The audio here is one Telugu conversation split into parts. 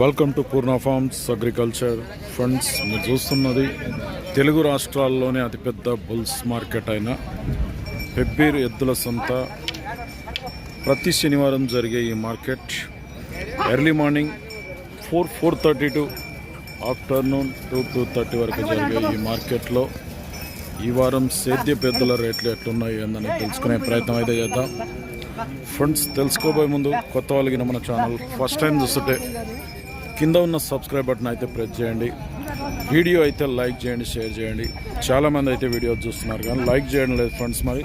Welcome to Purna farms agriculture funds మీరు చూస్తున్నది తెలుగు రాష్ట్రాల్లోనే అతిపెద్ద బుల్స్ మార్కెట్ అయిన పెబ్బీర్ ఎద్దుల సంత. ప్రతి శనివారం జరిగే ఈ market early morning four four thirty to afternoon two two thirty వరకు జరిగే ఈ మార్కెట్లో ఈ వారం సేద్య పెద్దల రేట్లు ఎట్లున్నాయి అని తెలుసుకునే ప్రయత్నం అయితే చేద్దాం. ఫ్రెండ్స్ తెలుసుకోబోయే ముందు కొత్త వాళ్ళకి మన ఛానల్ ఫస్ట్ టైం చూస్తుంటే కింద ఉన్న సబ్స్క్రైబ్ బటన్ అయితే ప్రెస్ చేయండి. వీడియో అయితే లైక్ చేయండి షేర్ చేయండి. చాలామంది అయితే వీడియో చూస్తున్నారు కానీ లైక్ చేయడం లేదు ఫ్రెండ్స్ మరి.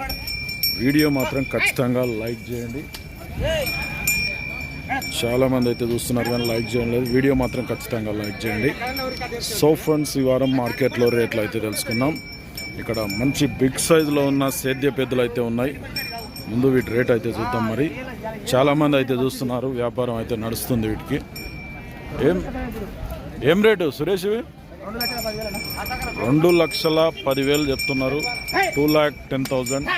వీడియో మాత్రం ఖచ్చితంగా లైక్ చేయండి. చాలామంది అయితే చూస్తున్నారు కానీ లైక్ చేయడం లేదు. వీడియో మాత్రం ఖచ్చితంగా లైక్ చేయండి. సో ఫ్రెండ్స్ ఈ వారం మార్కెట్లో రేట్లు అయితే తెలుసుకుందాం. ఇక్కడ మంచి బిగ్ సైజులో ఉన్న సేద్య పెద్దలు అయితే ఉన్నాయి. ముందు వీటి రేట్ అయితే చూద్దాం మరి. చాలామంది అయితే చూస్తున్నారు వ్యాపారం అయితే నడుస్తుంది వీటికి. ఏం ఏం రేటు సురేష్? రెండు లక్షల పదివేలు చెప్తున్నారు. Two lakh ten thousand.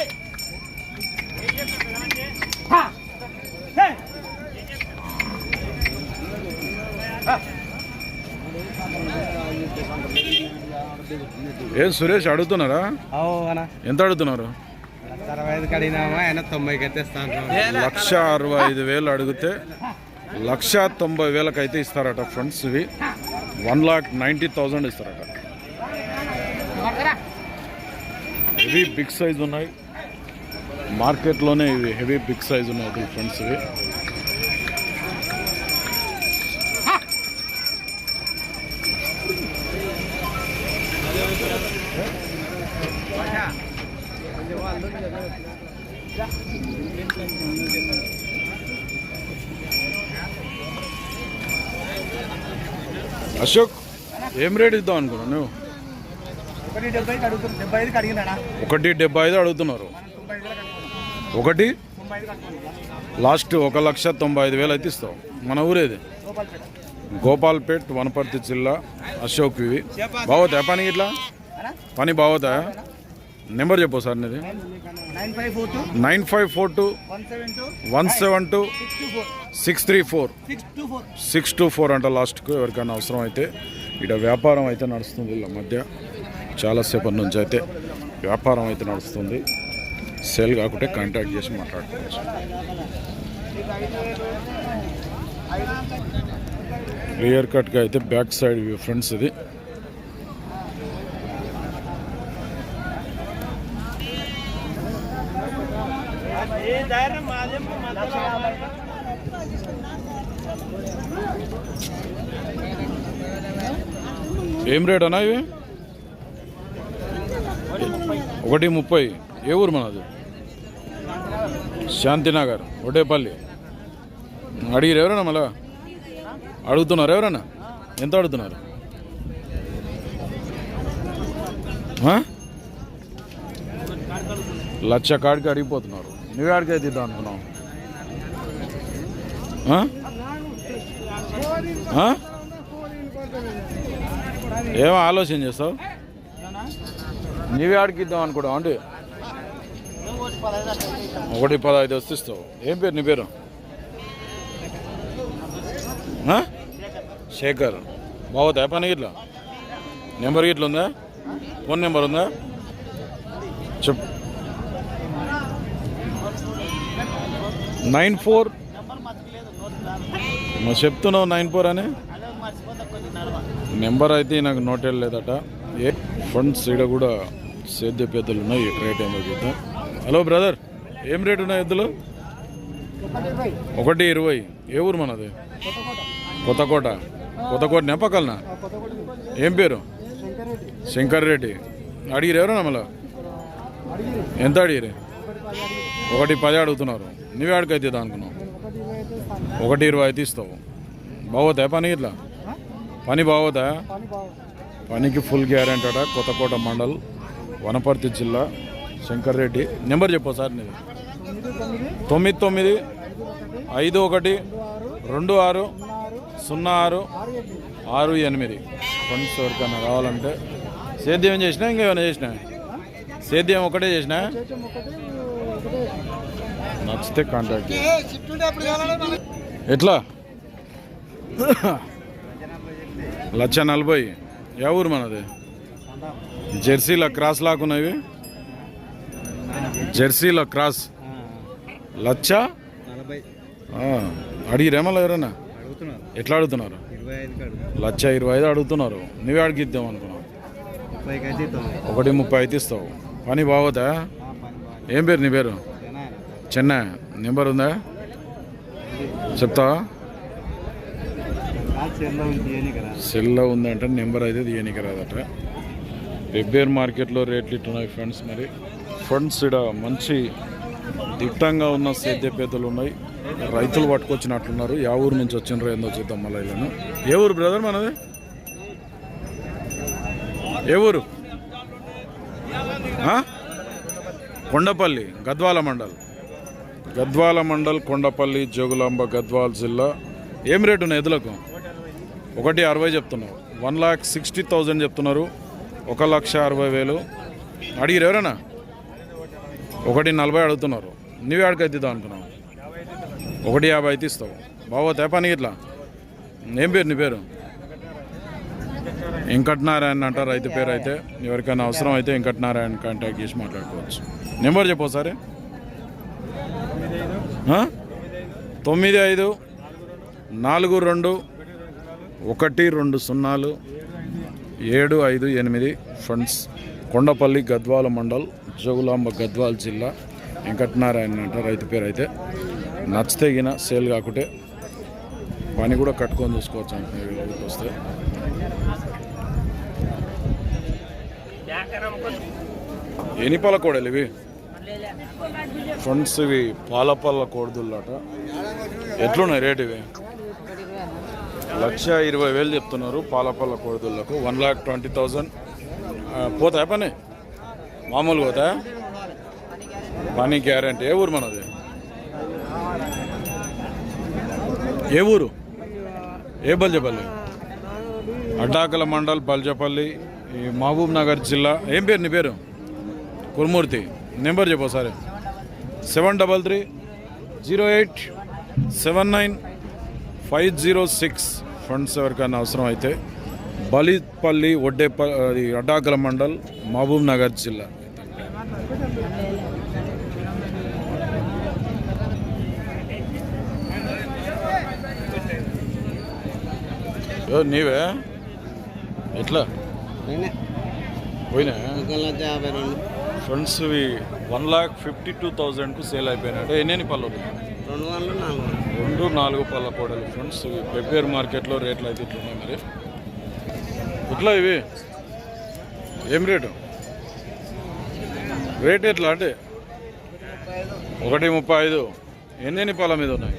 ఏం సురేష్ అడుగుతున్నారా ఎంత అడుగుతున్నారు? అరవై ఐదుకి అడిగినామా ఆయన తొంభైకి లక్ష అరవై ఐదు వేలు అడిగితే లక్ష తొంభై వేలకు అయితే ఇస్తారట ఫ్రెండ్స్ ఇవి. వన్ లాక్ నైంటీ థౌజండ్ ఇస్తారట. హెవీ బిగ్ సైజ్ ఉన్నాయి. మార్కెట్లోనే ఇవి హెవీ బిగ్ సైజ్ ఉన్నాయి ఫ్రెండ్స్ ఇవి. అశోక్ ఏం రేట్ ఇద్దాం అనుకున్నావు నువ్వు? ఒకటి డెబ్బై ఐదు అడుగుతున్నారు. ఒకటి? లాస్ట్ ఒక లక్ష తొంభై ఐదు వేలు అయితే ఇస్తావు. మన ఊరేది? గోపాల్పేట్. వనపర్తి జిల్లా అశోక్ ఇవి బాగోతాయా పని ఇట్లా? పని బాగోతాయా? నెంబర్ చెప్పు సార్ నీది. Nine five four two. Nine five four two one seven two. Six three four. Six two four. అంట లాస్ట్కు ఎవరికైనా అవసరం అయితే ఇక్కడ వ్యాపారం అయితే నడుస్తుంది వీళ్ళ మధ్య. చాలాసేపటి నుంచి అయితే వ్యాపారం అయితే నడుస్తుంది. సేల్ కాకుంటే కాంటాక్ట్ చేసి మాట్లాడుకోవచ్చు. క్లియర్ కట్గా అయితే బ్యాక్ సైడ్ వ్యూ ఫ్రెండ్స్ ఇది. ఏం రేట్ అన్నా ఇవి? ఒకటి ముప్పై. ఏ ఊరు మనది? శాంతినగర్ ఒడేపల్లి అడిగిరు ఎవరన్నా మళ్ళా? అడుగుతున్నారు ఎవరన్నా? ఎంత అడుగుతున్నారు? ఆ? లక్ష కాడికి అడిగిపోతున్నారు. నువ్వే ఆడికి అయితే ఇద్దాం అనుకున్నావు? ఏమో ఆలోచన చేస్తావు? నీవే ఆడికి ఇద్దాం అనుకోవడం అంటే. ఒకటి పదహైదు వస్తే ఇస్తావు. ఏం పేరు నీ పేరు? శేఖర్. బాగుతాయి పని ఇట్లా నెంబర్ ఇట్లా ఉందా ఫోన్ నెంబర్ ఉందా? చెప్ నైన్ ఫోర్. చెప్తున్నావు నైన్ ఫోర్ అని? నెంబర్ అయితే నాకు నోట్ లేదట. ఏ ఫండ్స్ ఇక్కడ కూడా సేద్య పెద్దలు ఉన్నాయి రేట్ ఏమో చూద్దాం. హలో బ్రదర్ ఏం రేట్ ఉన్నాయి ఎద్దులు? ఒకటి ఇరవై. ఏ ఊరు మనది? కొత్తకోట. కొత్తకోట నెపకల్నా ఏం పేరు? శంకర్ రెడ్డి అడిగిరు ఎవరన్నా మళ్ళా? ఎంత అడిగిరు? ఒకటి పది అడుగుతున్నారు. నువ్వు ఆడికి అయితే అనుకున్నావు ఒకటి ఇరవై అయితే ఇస్తావు. బాగోతాయా పని ఇట్లా? పని బాగోతాయా? పనికి ఫుల్ గ్యారెంటీ అట కొత్తకోట మండల్ వనపర్తి జిల్లా శంకర్ రెడ్డి. నెంబర్ చెప్పు సార్ నీది. తొమ్మిది తొమ్మిది ఐదు ఒకటి రెండు ఆరు సున్నా ఆరు ఆరు ఎనిమిది. ఫ్రెండ్స్ ఎవరికైనా రావాలంటే సేద్యం చేసినా ఇంకేమైనా చేసినా? సేద్యం ఒకటే చేసినా? నచ్చితే కాంటాక్ట్. ఎట్లా? లక్ష నలభై. ఏ ఊరు మనది? జెర్సీలో క్రాస్ లాక్కున్నవి జెర్సీలో క్రాస్. లచ్చ అడిగిరేమో ఎవరైనా అడుగుతున్నారు ఎట్లా అడుగుతున్నారు? లచ్చ ఇరవై ఐదు అడుగుతున్నారు. నువ్వే అడిగి ఇద్దాం అనుకున్నావు ఒకటి ముప్పై అయితే ఇస్తావు. పని బాగోదా? ఏం పేరు నీ పేరు? చెన్నై. నెంబర్ ఉందా? చెప్తావా సెల్లో ఉందంటే నెంబర్ అయితే తీయనికి రాదట. వెబ్బేర్ మార్కెట్లో రేట్లు ఇట్టున్నాయి ఫ్రెండ్స్ మరి. ఫ్రెండ్స్ ఇక్కడ మంచి దిట్టంగా ఉన్న సేద్య పేదలు ఉన్నాయి. రైతులు పట్టుకొచ్చినట్లున్నారు. యా ఊరు నుంచి వచ్చినారు ఏందో చూద్దాం మళ్ళీ ఏ ఊరు బ్రదర్ మనది? ఏ ఊరు? కొండపల్లి గద్వాల మండల్. గద్వాల మండల్ కొండపల్లి జోగులాంబ గద్వాల జిల్లా. ఏం రేటు ఉన్నాయి ఎదులకు ఒకటి అరవై చెప్తున్నారు. వన్ లాక్ సిక్స్టీ థౌజండ్ చెప్తున్నారు. ఒక లక్ష అరవై వేలు. అడిగిరు ఎవరైనా? ఒకటి నలభై అడుగుతున్నారు. నువ్వు అడిగి ఇద్దాం అనుకున్నావు? ఒకటి యాభై అయితే ఇస్తావు. బాగోతే తేపానికి ఇట్లా? ఏం పేరు నీ పేరు? వెంకటనారాయణ అంటారు రైతు పేరు అయితే ఎవరికైనా అవసరం అయితే వెంకటనారాయణ కాంటాక్ట్ చేసి మాట్లాడుకోవచ్చు. నెంబర్ చెప్పు ఒకసారి. తొమ్మిది ఐదు నాలుగు రెండు ఒకటి రెండు సున్నాలు ఏడు ఐదు ఎనిమిది ఫండ్స్ కొండపల్లి గద్వాల మండల్ జోగులాంబ గద్వాల జిల్లా వెంకటనారాయణ అంట రైతు పేరు అయితే నచ్చితే గిన సేల్ కాకుంటే పని కూడా కట్టుకొని చూసుకోవచ్చు అంటే వస్తే ఎన్ని పాల కోడలు ఇవి? ఫ్రెండ్స్ ఇవి పాల పాల కోడదుల్లట ఎట్లున్నాయి రేట్ ఇవి? లక్ష ఇరవై వేలు చెప్తున్నారు పాలపల్ల కోడిదుళ్ళకు. One lakh twenty thousand. పోతాయి పని? మామూలు పోతాయా? పని గ్యారంటీ. ఏ ఊరు మనది? ఏ ఊరు? ఏ బల్జపల్లి? అడ్డాకల మండల్ బల్జపల్లి. ఈ మహబూబ్ నగర్ జిల్లా ఏం పేరు నీ పేరు? కురుమూర్తి. నెంబర్ చెప్పు సరే seven double three zero eight seven nine five zero six. Funds ఎవరికైనా అవసరం అయితే బలిపల్లి ఒడ్డేప అది అడ్డాకల మండల్ మహబూబ్ నగర్ జిల్లా. నీవే? ఎట్లా? ఫ్రెండ్స్ ఇవి వన్ లాక్ ఫిఫ్టీ టూ థౌజండ్కు సేల్ అయిపోయినాయి ఎన్ని పళ్ళు రెండు వందలు నాలుగు రెండు నాలుగు పళ్ళ కోడలు ఫ్రెండ్స్ ఇవి. మార్కెట్లో రేట్లు అయితే ఇట్లున్నాయి మరి. ఇట్లా ఇవి. ఏం రేటు? రేట్ ఎట్లా అంటే? ఒకటి ముప్పై ఐదు. ఎన్ని ఎన్ని పళ్ళ మీద ఉన్నాయి?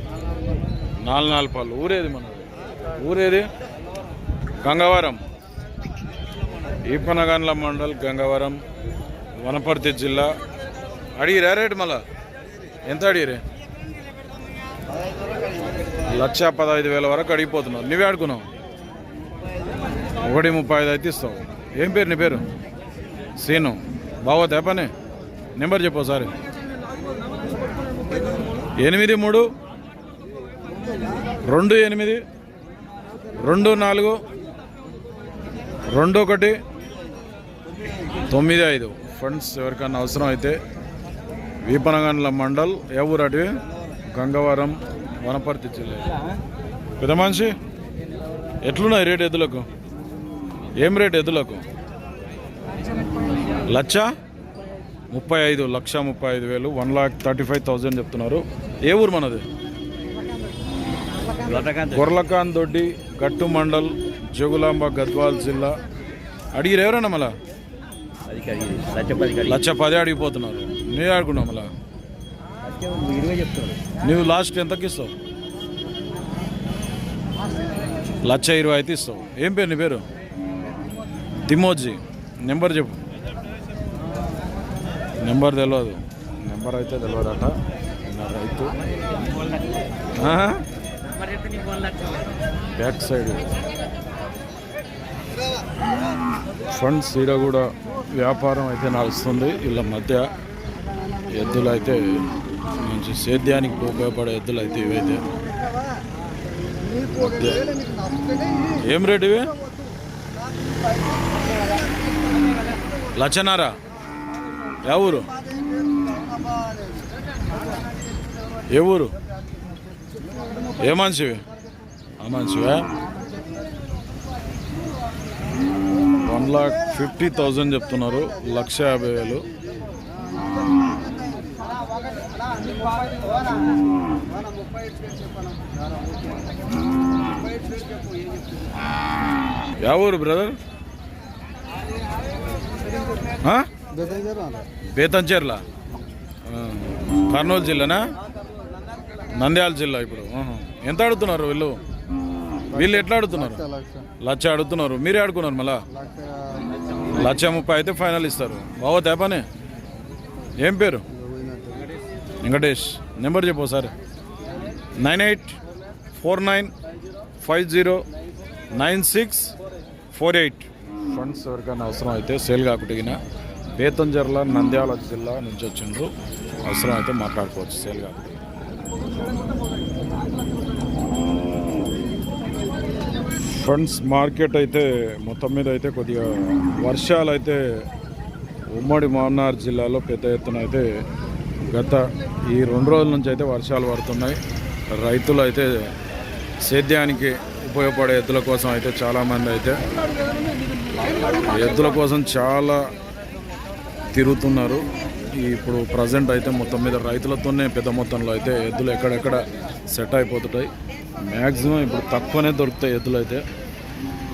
నాలుగు నాలుగు పళ్ళు. ఊరేది మనది? ఊరేది? గంగవరం. ఈపనగండ్ల మండల్ గంగవరం వనపర్తి జిల్లా. అడిగిరా రేటు మళ్ళా? ఎంత అడిగిరే? లక్ష పదహైదు వేల వరకు అడిగిపోతున్నావు. నువ్వే ఆడుకున్నావు ఒకటి ముప్పై ఐదు అయితే ఇస్తావు. ఏం పేరు నీ పేరు? సీను. బాగోతా పని నెంబర్ చెప్పు సారి ఎనిమిది మూడు రెండు ఎనిమిది రెండు నాలుగు రెండు ఒకటి తొమ్మిది ఐదు. ఫండ్స్ ఎవరికైనా అవసరం అయితే వీపనగండ్ల మండల్ ఏ ఊరు అడివి గంగవరం వనపర్తి జిల్లా. పెద్ద మనిషి ఎట్లున్నాయి రేట్ ఎద్దులకు? ఏం రేట్ ఎద్దులకు? లక్ష ముప్పై ఐదు లక్ష ముప్పై ఐదు వేలు one lakh thirty five thousand చెప్తున్నారు. ఏ ఊరు మనది? గొర్లకాన్ దొడ్డి గట్టు మండల్ జగులాంబ గద్వాల్ జిల్లా. అడిగిరు ఎవరన్నా మళ్ళా? లక్ష పది అడిగిపోతున్నారు. నేను ఆడుకున్నావు మళ్ళా? నువ్వు లాస్ట్ ఎంతకి ఇస్తావు? లక్ష ఇరవై అయితే ఇస్తావు. ఏం పేరు నీ పేరు? తిమోజీ నెంబర్ చెప్పు. నెంబర్ తెలియదు నెంబర్ అయితే తెలియదట రైతు? Back side. ఫండ్స్ ఈడ కూడా వ్యాపారం అయితే నడుస్తుంది. వీళ్ళ మధ్య ఎద్దులు అయితే మంచి సేద్యానికి ఉపయోగపడే ఎద్దులు అయితే ఇవైతే ఏం రేట్ ఇవి? లచ్చనారా ఏ ఊరు? ఏ ఊరు? ఏ మనిషివి ఆ మనిషివా? వన్ లాక్ ఫిఫ్టీ థౌజండ్ చెప్తున్నారు. లక్ష యాభై వేలు. యా ఊరు బ్రదర్? బేతంచేర్ల? కర్నూలు జిల్లానా? నంద్యాల జిల్లా ఇప్పుడు. ఎంత ఆడుతున్నారు వీళ్ళు? వీళ్ళు ఎట్లా ఆడుతున్నారు లచ్చ ఆడుతున్నారు మీరే ఆడుకున్నారు మళ్ళా? లక్ష ముప్పై అయితే ఫైనల్ ఇస్తారు. బావ తేపనే ఏం పేరు? వెంకటేష్. నెంబర్ చెప్పు sir nine eight four nine five zero nine six four eight. Funds ఎవరికైనా అవసరం అయితే సేల్ కాకుటిగిన బేతంజర్ల నంద్యాల జిల్లా నుంచి వచ్చిండ్రు. అవసరం అయితే మాట్లాడుకోవచ్చు సేల్ కాకుండా ఫ్రెండ్స్ మార్కెట్ అయితే మొత్తం మీద అయితే కొద్దిగా వర్షాలు అయితే ఉమ్మడి మాన్నార్ జిల్లాలో పెద్ద ఎత్తున అయితే గత ఈ రెండు రోజుల నుంచి అయితే వర్షాలు పడుతున్నాయి. రైతులు అయితే సేద్యానికి ఉపయోగపడే ఎద్దుల కోసం అయితే చాలామంది అయితే ఎద్దుల కోసం చాలా తిరుగుతున్నారు. ఇప్పుడు ప్రజెంట్ అయితే మొత్తం మీద రైతులతోనే పెద్ద మొత్తంలో అయితే ఎద్దులు ఎక్కడెక్కడ సెట్ అయిపోతుంటాయి. మ్యాక్సిమం ఇప్పుడు తక్కువనే దొరుకుతాయి ఎద్దులు అయితే.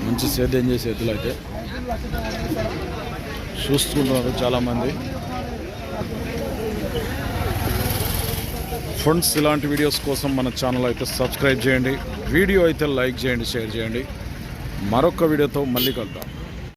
మంచి సేద్యం చేసే ఎద్దులు అయితే. చూస్తున్నారు చాలామంది. ఫ్రెండ్స్ ఇలాంటి వీడియోస్ కోసం మన ఛానల్ అయితే సబ్స్క్రైబ్ చేయండి. వీడియో అయితే లైక్ చేయండి షేర్ చేయండి. మరొక వీడియోతో మళ్ళీ కలుద్దాం.